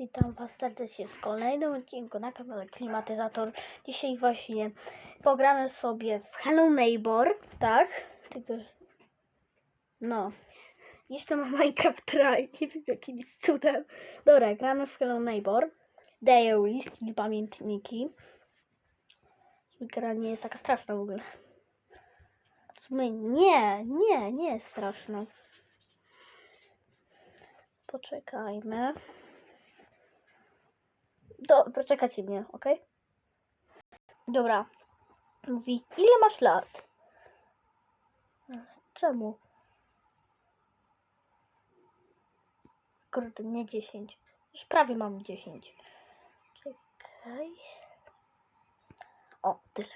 Witam Was serdecznie w kolejnym odcinku na kanale Klimatyzator. Dzisiaj właśnie pogramy sobie w Hello Neighbor, tak? Tylko, no, jeszcze mam Minecraft Try, nie wiem jakimś cudem. Dobra, gramy w Hello Neighbor. Diaries, czyli pamiętniki. Gra nie jest taka straszna w ogóle. Sumie nie, nie, nie jest straszna. Poczekajmy. Do, poczekajcie mnie, ok? Dobra. Mówi, ile masz lat? Czemu? Kurde, nie 10. Już prawie mam 10. Czekaj. O, tyle.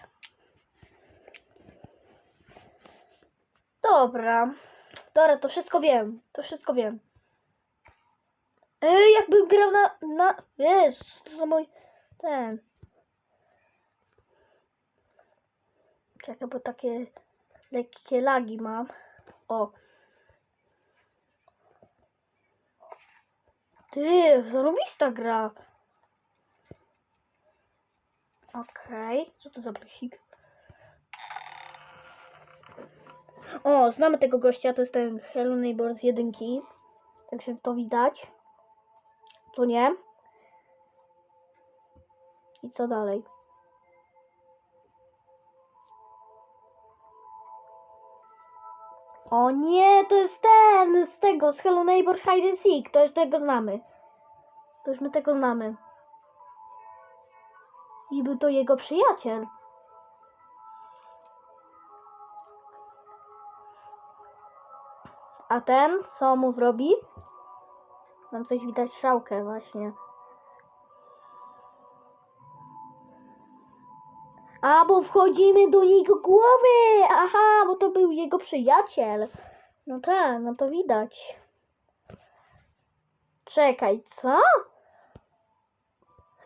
Dobra. Dobra, to wszystko wiem. To wszystko wiem. Ej, jakbym grał na, na, wiesz, to za mój, ten. Czekaj, bo takie lekkie lagi mam. O. Ty, zarobista gra. Okej, co to za plusik? O, znamy tego gościa, to jest ten Hello Neighbor z jedynki. Także to widać. Tu nie. I co dalej? O nie, to jest ten z tego, z Hello Neighbor Hide and Seek. To już tego znamy. To już my tego znamy. I był to jego przyjaciel. A ten, co mu zrobi? Mam coś widać szałkę właśnie. A, bo wchodzimy do jego głowy! Aha, bo to był jego przyjaciel. No tak, no to widać. Czekaj, co?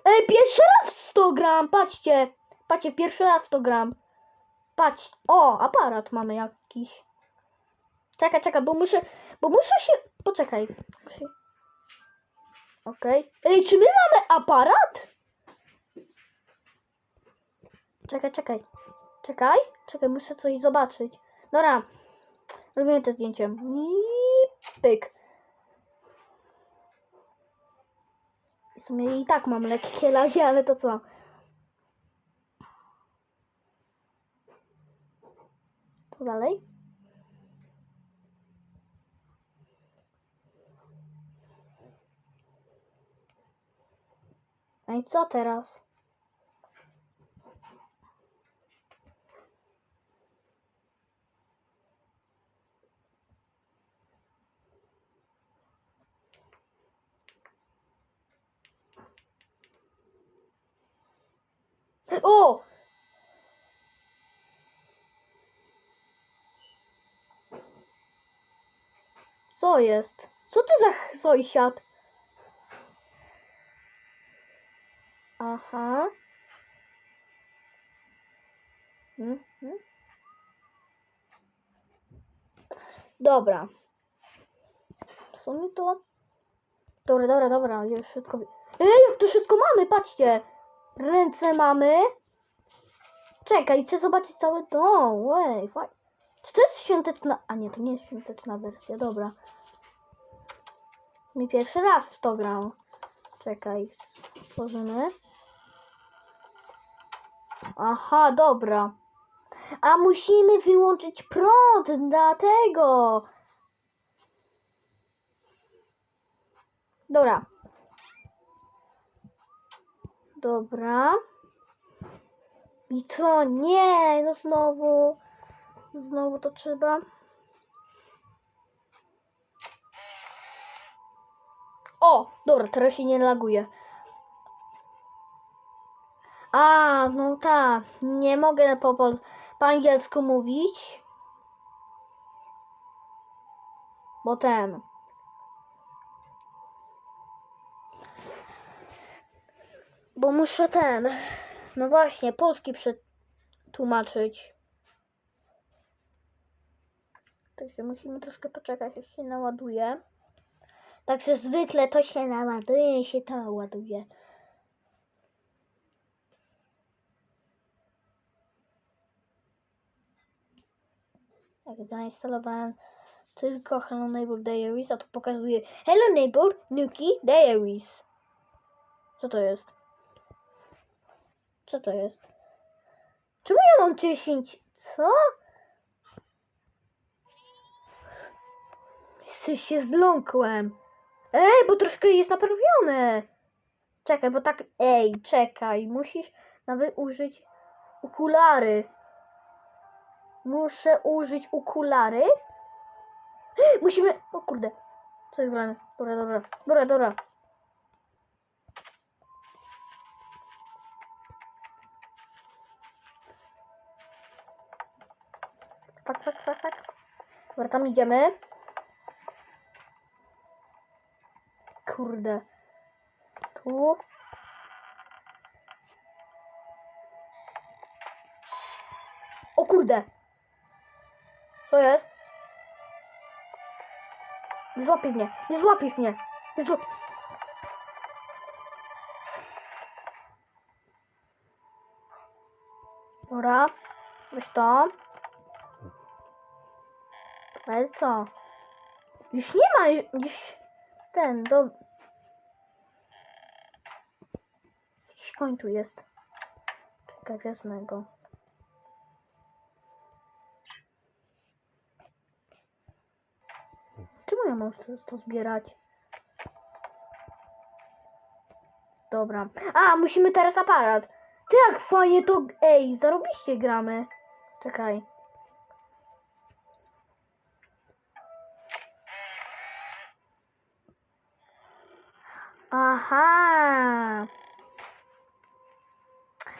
Ej, pierwszy raz w 100 gram, patrzcie. Patrzcie, pierwszy raz w 100 gram. Patrz, o, aparat mamy jakiś. Czekaj, czekaj, bo muszę, bo muszę się, poczekaj. Okej. Ej, czy my mamy aparat? Czekaj, czekaj. Czekaj, czekaj, muszę coś zobaczyć. Dobra, robimy to zdjęcie. I pyk. W sumie i tak mam lekkie lagi, ale to co? Co dalej? No i co teraz? O! Co jest? Co to za sąsiad? Aha. Mhm. Dobra. W sumie to... Dobra, dobra, dobra, już wszystko... Ej, jak to wszystko mamy, patrzcie! Ręce mamy. Czekaj, chcę zobaczyć cały dom. Ej, fajnie. Czy to jest świąteczna... A nie, to nie jest świąteczna wersja, dobra. Mi pierwszy raz w to gram. Czekaj, stworzymy. Aha, dobra. A musimy wyłączyć prąd, dlatego. Dobra. Dobra. I co? Nie, no znowu. Znowu to trzeba. O, dobra, teraz się nie laguje. A, no tak, nie mogę po, po, po angielsku mówić. Bo ten. Bo muszę ten. No właśnie, polski przetłumaczyć. Także musimy troszkę poczekać, aż się naładuje. Także zwykle to się naładuje i się to ładuje. Jak zainstalowałem tylko Hello Neighbor Diaries, a tu pokazuje Hello Neighbor Nuki Diaries. Co to jest? Co to jest? Czemu ja mam 10? Co? Coś się zląkłem. Ej, bo troszkę jest naprawione. Czekaj, bo tak. Ej, czekaj. Musisz nawet użyć okulary. Muszę użyć okulary. Musimy. O kurde. Co jest grane? Dobra, dobra. Dobra, dobra. Fak, fak, fak, fak. Dobra, tam idziemy. Kurde. Tu. Co jest? Nie złapiesz mnie. Nie złapiesz mnie. Nie złap... Dobra. Weź to. Ale co? Już nie ma, już ten, do... Jakiś koń tu jest. Czekaj, wezmę go. Ja mam to, to zbierać? Dobra. A, musimy teraz aparat. Ty jak fajnie to... Ej, zarobiście gramy. Czekaj. Aha.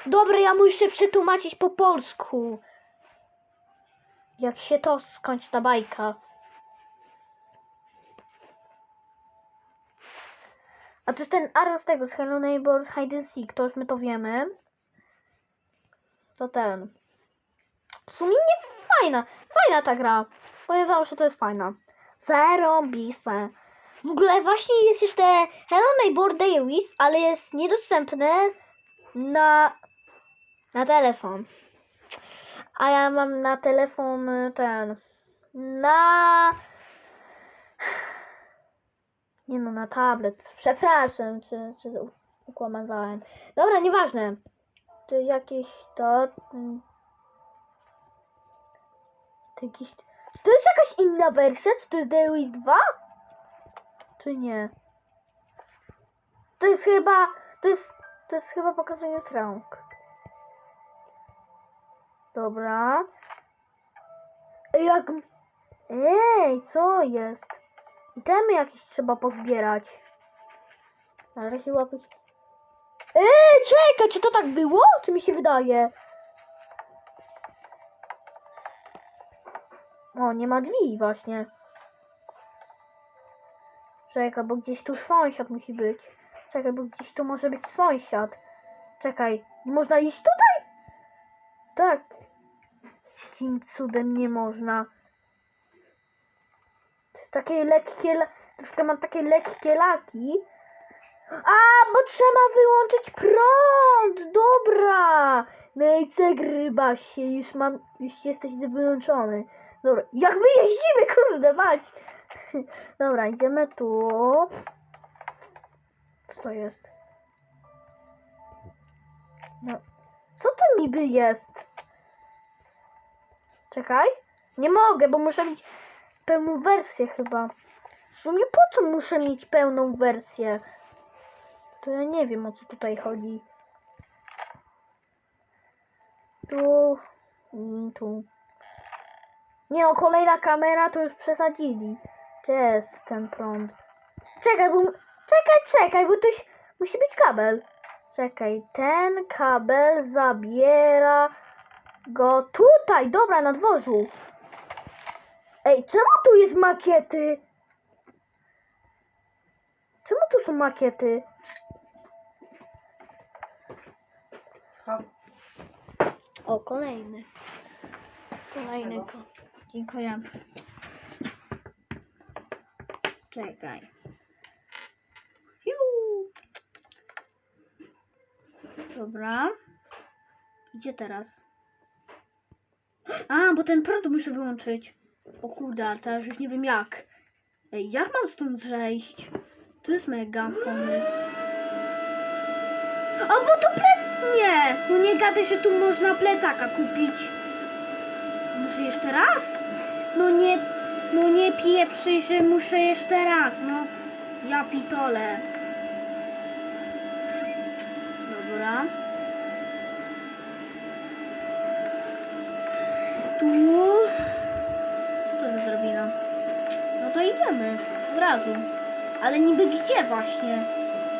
Dobra, ja muszę przetłumaczyć po polsku. Jak się to skończy ta bajka. A to jest ten Aron z tego, z Hello Neighbors Hide and Seek, to już my to wiemy. To ten. W sumie nie fajna, fajna ta gra. Powiem wam, że to jest fajna. Zarąbiste. W ogóle właśnie jest jeszcze Hello Neighbor Diaries, ale jest niedostępne na, na telefon. A ja mam na telefon ten. Na. Nie no, na tablet. Przepraszam, czy, czy ukłamywałem. Dobra, nieważne. Czy jakieś to. mm, To jakiś. Czy to jest jakaś inna wersja? Czy to jest Diaries 2? Czy nie? To jest chyba. To jest. To jest chyba pokazanie rąk. Dobra. Jak. Ej, co jest? Itemy jakieś trzeba pozbierać. Na razie łapać. Ej, czekaj, czy to tak było? Czy mi się wydaje? O, nie ma drzwi właśnie. Czekaj, bo gdzieś tu sąsiad musi być. Czekaj, bo gdzieś tu może być sąsiad. Czekaj, można iść tutaj? Tak. Jakim cudem nie można? Takie lekkie, troszkę mam takie lekkie laki. A, bo trzeba wyłączyć prąd! Dobra! No i co gryba się, już mam, już jesteś wyłączony. Dobra, jak my jeździmy, kurde, mać! Dobra, idziemy tu. Co to jest? No, co to niby jest? Czekaj. Nie mogę, bo muszę mieć pełną wersję chyba. W sumie po co muszę mieć pełną wersję? To ja nie wiem o co tutaj chodzi. Tu tu. Nie, o kolejna kamera to już przesadzili. Gdzie jest ten prąd? Czekaj, bo... Czekaj, czekaj, bo to musi być kabel. Czekaj, ten kabel zabiera go tutaj, dobra, na dworzu. Ej, czemu tu jest makiety? Czemu tu są makiety? O, kolejny. Kolejny. Ko Dziękuję. Czekaj. Fiu. Dobra. Gdzie teraz? A, bo ten prąd muszę wyłączyć. O kurde, ale teraz już nie wiem jak. Ej, jak mam stąd zejść? To jest mega pomysł. O, bo to ple... Nie! No nie gadaj, że tu można plecaka kupić. Muszę jeszcze raz? No nie... No nie pieprzy, że muszę jeszcze raz, no. Ja pitole. Dobra. Tu. Co to za drabina? No to idziemy. Od razu. Ale niby gdzie właśnie?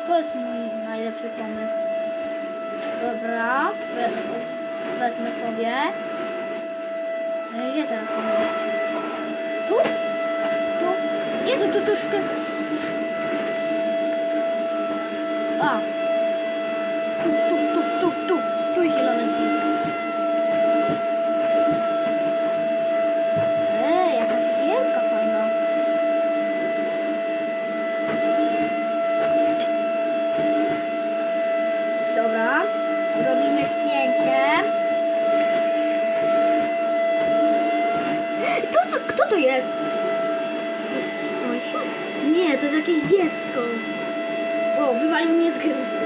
To jest mój najlepszy pomysł. Dobra. We, wezmę sobie. I Gdzie teraz? Tu? Tu? Jezu, to troszkę... A. jest? To jest? Nie, to jest jakieś dziecko. O, wywalił mnie z gry.